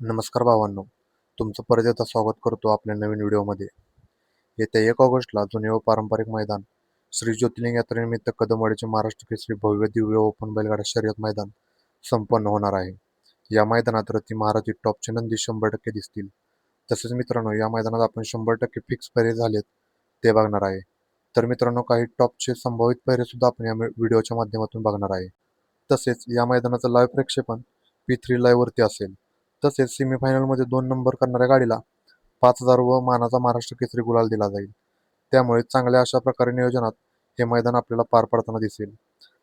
नमस्कार भावांनो. तुमचं परत एकदा स्वागत करतो आपल्या नवीन व्हिडिओमध्ये. येत्या एक ऑगस्टला जुने व पारंपरिक मैदान श्री ज्योतिर्लिंग यात्रेनिमित्त कदमवाडीचे महाराष्ट्र केसरी भव्य दिव्य ओपन बैलगाडा शर्यत मैदान संपन्न होणार आहे. या मैदानात रती महाराजी टॉपचे नंदी शंभर टक्के दिसतील. तसेच मित्रांनो या मैदानात आपण शंभर टक्के फिक्स पैरे झालेत ते बघणार आहे. तर मित्रांनो काही टॉपचे संभावित पैरे सुद्धा आपण या व्हिडिओच्या माध्यमातून बघणार आहे. तसेच या मैदानाचं लाईव्ह प्रक्षेपण पी थ्री लाईव्हवरती असेल. तसेच सेमीफायनलमध्ये दोन नंबर करणाऱ्या गाडीला पाच हजार व मानाचा महाराष्ट्र केसरी गुलाल दिला जाईल. त्यामुळे चांगल्या अशा प्रकारे नियोजनात हे मैदान आपल्याला पार पडताना दिसेल.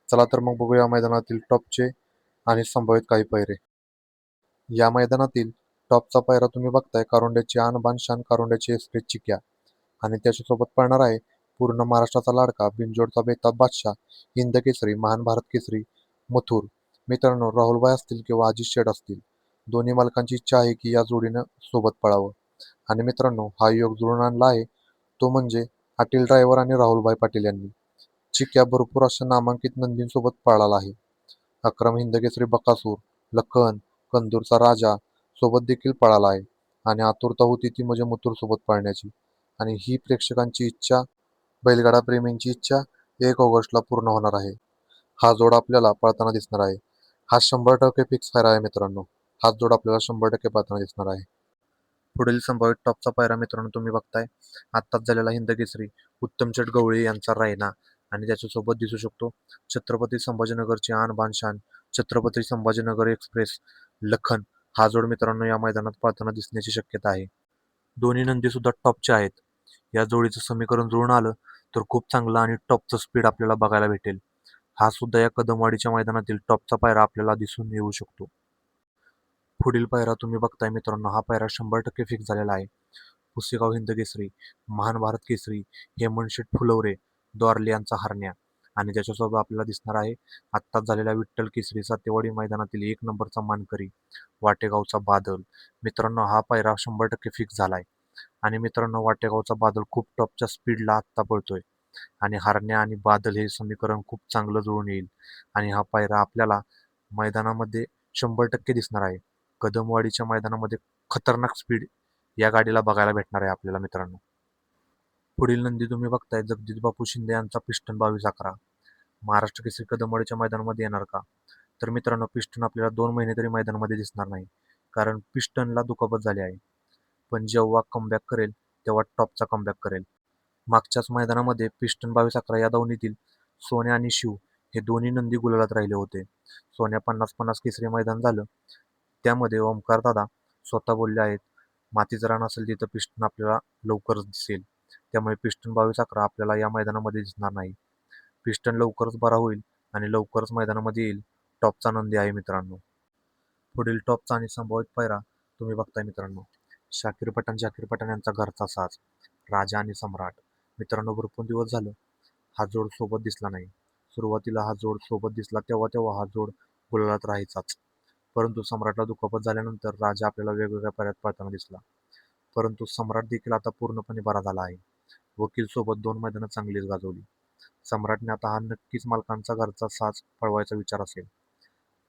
चला तर मग बघूया मैदानातील टॉपचे आणि संभावित काही पैरे. या मैदानातील टॉपचा पैरा तुम्ही बघताय कारोंड्याची आणबान शान कारोंड्याची एक्सप्रेस चिक्या. आणि त्याच्यासोबत पळणार आहे पूर्ण महाराष्ट्राचा लाडका बिनजोडचा बेताब बादशाह हिंद केसरी महान भारत केसरी मथुर. मित्रांनो राहुलबाई असतील किंवा अजित शेठ असतील दोन्ही मालकांची इच्छा आहे की या जोडीनं सोबत पळावं. आणि मित्रांनो हा योग जुळून आणला आहे. तो म्हणजे अटील ड्रायव्हर आणि राहुलभाई पाटील यांनी चिक्या भरपूर अशा नामांकित नंदींसोबत पळाला आहे. अक्रम हिंदकेसरी बकासूर लखन कंदूरचा राजा सोबत देखील पळाला आहे. आणि आतुरता होती ती म्हणजे मथुर सोबत पळण्याची. आणि ही प्रेक्षकांची इच्छा बैलगाडा प्रेमींची इच्छा एक ऑगस्टला पूर्ण होणार आहे. हा जोड आपल्याला पळताना दिसणार आहे. हा शंभर टक्के फिक्स फायर आहे मित्रांनो. हाच जोड आपल्याला शंभर टक्के पाहताना दिसणार आहे. पुढील संभावित टॉपचा पायरा मित्रांनो तुम्ही बघताय. आत्ताच झालेला हिंद केसरी उत्तमचट गवळी यांचा रायना आणि त्याच्यासोबत दिसू शकतो छत्रपती संभाजीनगरची आन बानशान छत्रपती संभाजीनगर एक्सप्रेस लखन. हा जोड मित्रांनो या मैदानात पळताना दिसण्याची शक्यता आहे. दोन्ही नंदी सुद्धा टॉपचे आहेत. या जोडीचं समीकरण जुळून आलं तर खूप चांगलं आणि टॉपचं स्पीड आपल्याला बघायला भेटेल. हा सुद्धा या कदमवाडीच्या मैदानातील टॉपचा पायरा आपल्याला दिसून येऊ शकतो. पुढील पायरा तुम्ही बघताय मित्रांनो हा पायरा शंभर टक्के फिक्स झालेला आहे. पुसेगाव हिंद केसरी महान भारत केसरी हेमंतशेठ फुलवरे द्वारले यांचा हरण्या. आणि त्याच्यासोबत आपल्याला दिसणार आहे आत्ताच झालेल्या विठ्ठल केसरी सातेवाडी मैदानातील एक नंबरचा मानकरी वाटेगावचा बादल. मित्रांनो हा पायरा शंभर टक्के फिक्स झाला आहे आणि मित्रांनो वाटेगावचा बादल खूप टॉपच्या स्पीडला आत्ता पळतोय. आणि हरण्या आणि बादल हे समीकरण खूप चांगलं जुळून येईल. आणि हा पायरा आपल्याला मैदानामध्ये शंभर टक्के दिसणार आहे. कदमवाडीच्या मैदानामध्ये खतरनाक स्पीड या गाडीला बघायला भेटणार आहे आपल्याला मित्रांनो. पुढील नंदी तुम्ही बघताय जगदीश बापू शिंदे यांचा पिस्टन बावीस अकरा. महाराष्ट्र केसरी कदमवाडीच्या मैदानामध्ये येणार का? तर मित्रांनो पिस्टन आपल्याला दोन महिने तरी मैदानामध्ये दिसणार नाही कारण पिस्टनला दुखापत झाली आहे. पण जेव्हा कमबॅक करेल तेव्हा टॉपचा कमबॅक करेल. मागच्याच मैदानामध्ये पिस्टन बावीस अकरा या धावणीतील सोन्या आणि शिव हे दोन्ही नंदी गुलालात राहिले होते. सोन्या पन्नास पन्नास केसरी मैदान झालं. त्यामध्ये ओमकार दादा स्वतः बोलले आहेत मातीचं रान असेल तिथं पिस्टन आपल्याला लवकरच दिसेल. त्यामुळे पिस्टन बावीस अकरा आपल्याला या मैदानामध्ये दिसणार नाही. पिस्टन लवकरच बरा होईल आणि लवकरच मैदानामध्ये येईल. टॉपचा नंदी आहे मित्रांनो. पुढील टॉपचा आणि संभावित पायरा तुम्ही बघताय मित्रांनो. शाकीर पठाण शाकीर पठाण यांचा घरचा साज. राजा आणि सम्राट. मित्रांनो भरपूर दिवस झालं हा जोड सोबत दिसला नाही. सुरुवातीला हा जोड सोबत दिसला तेव्हा तेव्हा हा जोड गुलालात राहायचाच. परंतु सम्राटला दुखापत झाल्यानंतर राजा आपल्याला वेगवेगळ्या पर्यायात पळताना दिसला. परंतु सम्राट देखील आता पूर्णपणे बरा झाला आहे. वकील सोबत दोन मैदानं चांगलीच गाजवली. सम्राटने आता हा नक्कीच मालकांचा घरचा साज पळवायचा विचार असेल.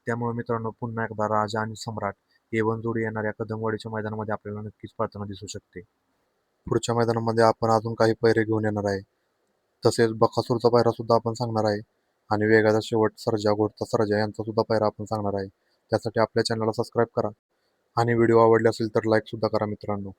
त्यामुळे मित्रांनो पुन्हा एकदा राजा आणि सम्राट एवन जोडी येणाऱ्या कदमवाडीच्या मैदानामध्ये आपल्याला नक्कीच पळताना दिसू शकते. पुढच्या मैदानामध्ये आपण अजून काही पैरे घेऊन येणार आहे. तसेच बकासूरचा पायरा सुद्धा आपण सांगणार आहे. आणि वेगाचा शेवट सरजा गोडचा सरजा यांचा सुद्धा पायरा आपण सांगणार आहे. त्यासाठी आपल्या चॅनलला सबस्क्राईब करा. आणि व्हिडिओ आवडले असेल तर लाईक सुद्धा करा मित्रांनो.